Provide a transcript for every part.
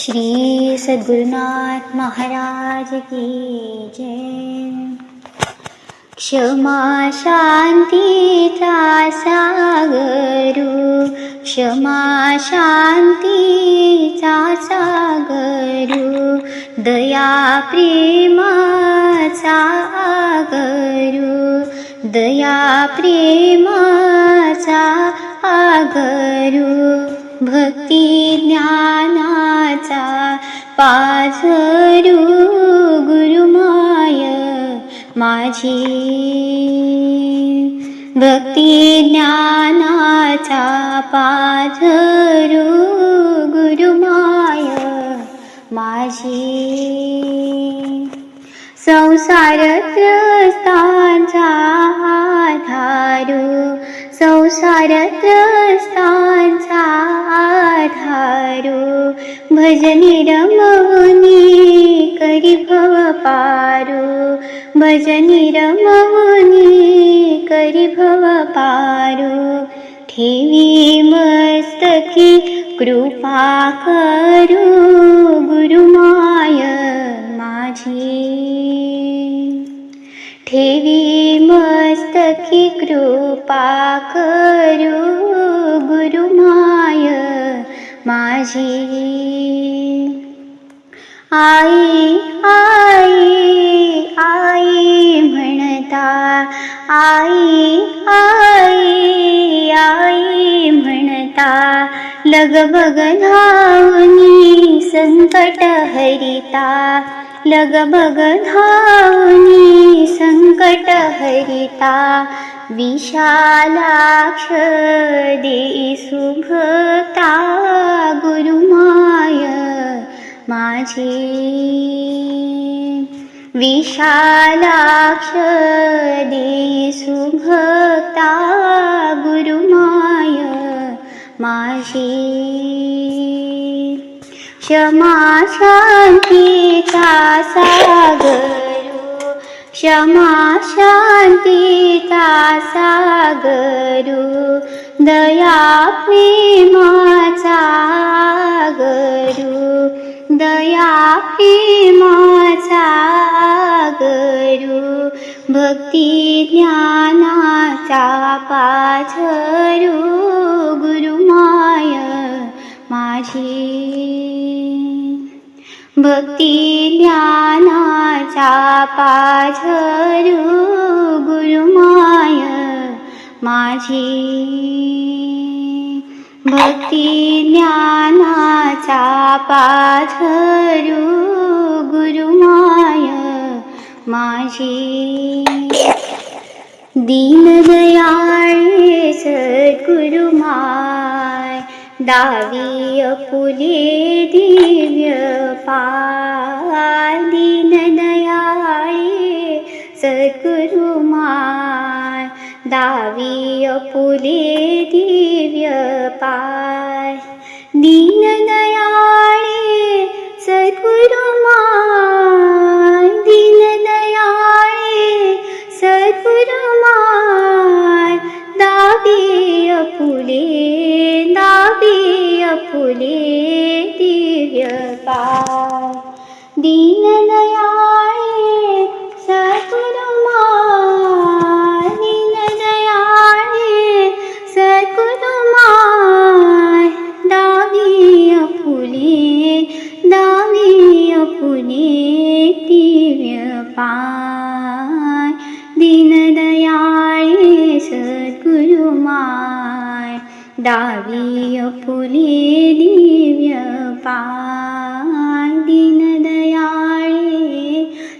श्री सद्गुरुनाथ महाराज की जय। क्षमा शांतीचा सागरू क्षमा शांतीचा सागरू दया प्रेमाचा आगरू। दया प्रेमाचा आगरू भक्ती ज्ञानाचा पाझरू गुरुमाय माझी. भक्ती ज्ञानाचा पाझरू गुरुमाय माझी. संसार त्रस्तांचा आधारू संसार त्रस्तांचा आधारू भजनी रमवनी करी भव पारू भजनी रमवनी करी भव पारू ठेवी मस्तकी कृपा करू गुरुमाय माझी। ठेवी मस्तकी कृपा गुरुमाय माझी. आई आई आई म्हणता आई आई आई म्हणता लगबग धावनी संकट हरिता धावनी संकट हरिता विशालाक्ष दे शुभता गुरुमाय माझी। विशालाक्ष दे सुभक्ता गुरुमाय माझी क्षमा शांतीचा सागरू. क्षमा शांतीचा सागरू. दया प्रेमाचा गरू दया प्रेमाचा गरू भक्ती ज्ञानाचा पाझरू गुरुमाय. माझी भक्ती ज्ञानाचा पाझरू गुरुमाय माझी. भक्ती ज्ञानाचा पाझरू गुरुमाय माझी. दीनदयाळे सद्गुरुमा दाव्यपुले दिव्य पानया सकुरुमा दाव्य पुले दिव्य पा পায়। দিন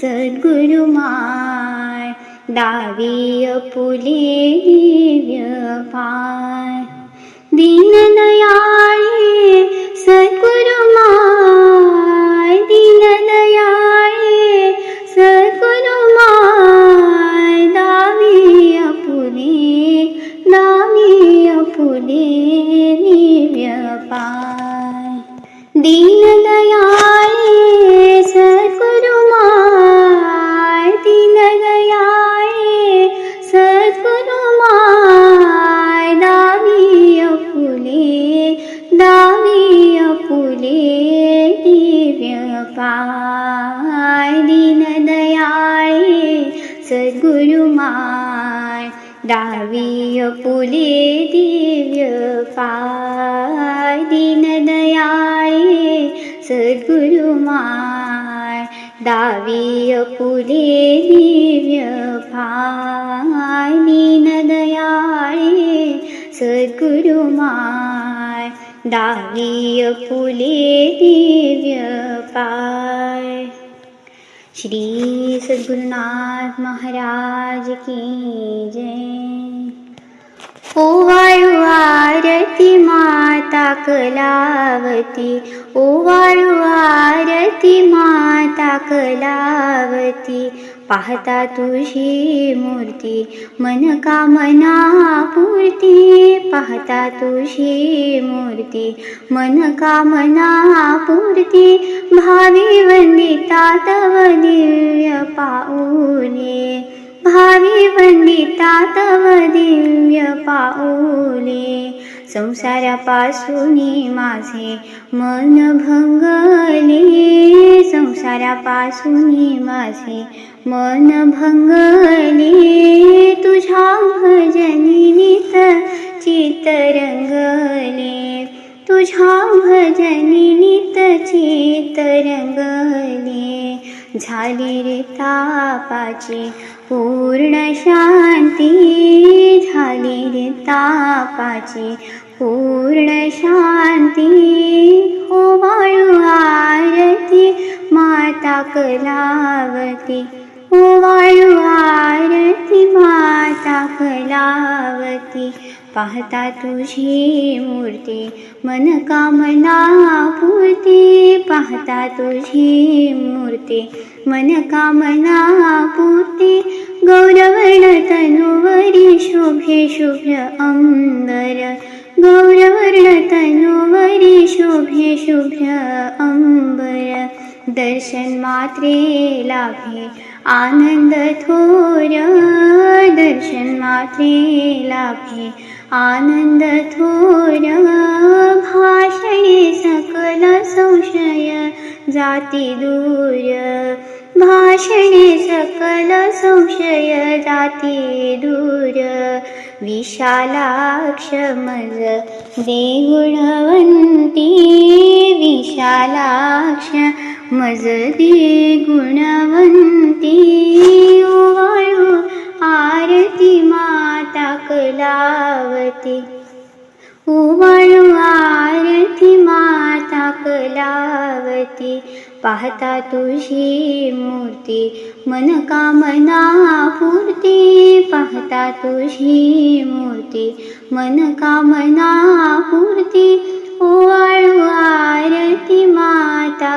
सद्गुरुमाय दावी अपुले दिव्य સદગુરુમાન ડાવીય પુલે દિવ્ય પાય દીન દયાળે સદગુરુમાન ડાવીય પુલે દિવ્ય પાય દીન દયાળે સદગુરુમાન ડાવીય પુલે દિવ્ય પાય श्री सद्गुरुनाथ महाराज की जय। ओवाळू आरती माता कलावती ओवाळू आरती माता कलावती पाहता तुझी मूर्ती मन कामना पूर्ती पाहता तुझी मूर्ती मन कामना पूर्ती भावी वंदिता तव दिव्य पाऊले भावी वंदिता तव दिव्य पाऊले संसारापासून माझे मन भंगले संसारापासून माझे मन भंगले तुझ्या भजनी नित रंगले तुझ्या भजनी नित चितरंगले झाली रे तापाची पूर्ण शांती झाली रे तापाची पूर्ण शांती हो वाळू आरती माता कलावती वाळवारती माता कलावती पाहता तुझी मूर्ती मन कामना पूर्ती पाहता तुझी मूर्ती मन कामना पूर्ती गौरवण तनुवरी शोभे शुभ्र अंबर. गौरवर्ण तनुवरी शोभे शुभ्र अंबर. दर्शन मात्रे लाभे आनंद थोर दर्शन मात्रे लाभे आनंद थोर भाषणे सकल संशय जाती दूर. भाषणे सकल संशय जाती दूर. विशालाक्ष मज दे विशालाक्ष मजदी गुणवंती ओवाळू आरती माता कलावती. ओवाळू आरती माता कलावती पाहता तुझी मूर्ती मन कामना पूर्ती. पाहता तुझी मूर्ती मन कामना पूर्ती. ओवाळू आरती